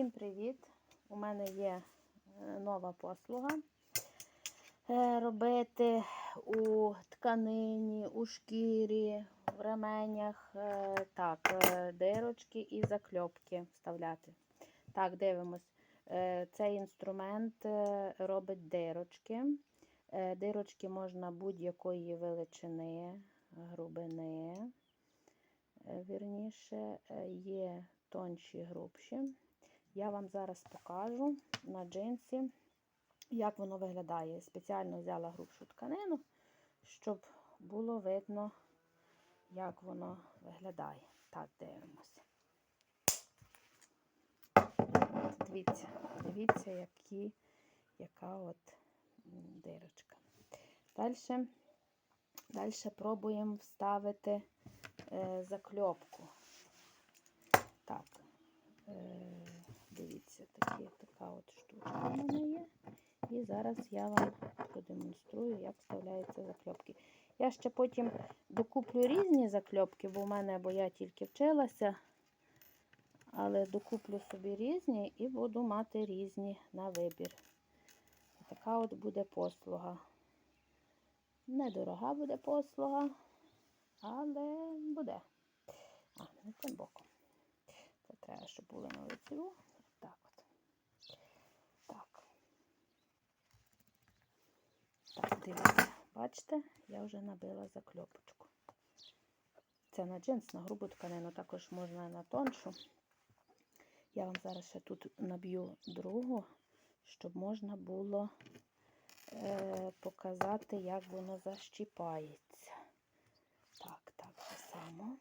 Всім привіт! У мене є е, нова послуга. Е, Робити у тканині, у шкірі, в ременях, е, так, дирочки і закльопки вставляти. Так, дивимось. Цей інструмент робить дирочки. Дирочки можна будь-якої величини, грубини. Вірніше, є тонші, грубші. Я вам зараз покажу на джинсі, як воно виглядає. Спеціально взяла грубшу тканину, щоб було видно, як воно виглядає. Так, дивимося. Дивіться, дивіться, які, яка от дирочка. Далі, далі пробуємо вставити е, закльопку. Так, е, дивіться, такі, така от штучка в мене є. І зараз я вам продемонструю, як вставляються закльопки. Я ще потім докуплю різні закльопки, бо в мене, бо я тільки вчилася. Але докуплю собі різні і буду мати різні на вибір. Така от буде послуга. Недорога буде послуга, але буде. А, не тим боком. Це треба, щоб були на лицю. Так от. Так. Так, дивіться. Бачите, я вже набила закльопочку. Це на джинс, на грубу тканину, також можна на тоншу. Я вам зараз ще тут наб'ю другу, щоб можна було е, показати, як воно защіпається. Так, так, так само.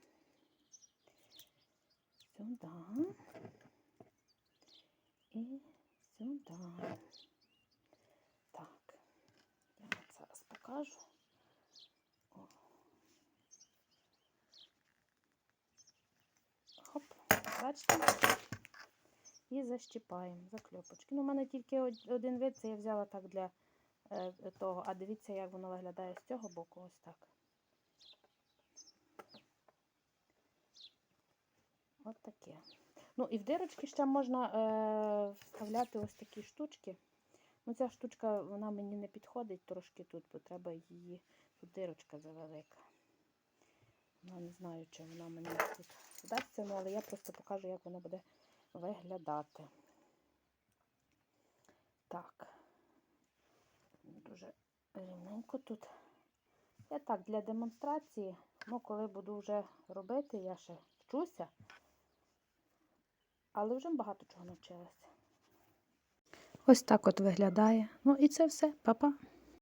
Сюди. І сюди. Так, я вам зараз покажу. Хоп, бачите? І защіпаємо закльопочки. Ну, у мене тільки один вид, це я взяла так для е, того. А дивіться, як воно виглядає з цього боку, ось так. От таке. Ну і в дирочки ще можна е, вставляти ось такі штучки. Ну, ця штучка, вона мені не підходить трошки тут, бо треба її. Тут дирочка завелика. Ну, не знаю, чи вона мені тут вдасться, ну, але я просто покажу, як воно буде виглядати. Так. Дуже рівненько тут. Я так для демонстрації, ну, коли буду вже робити, я ще вчуся, але вже багато чого навчилася. Ось так от виглядає. Ну і це все, Па-па.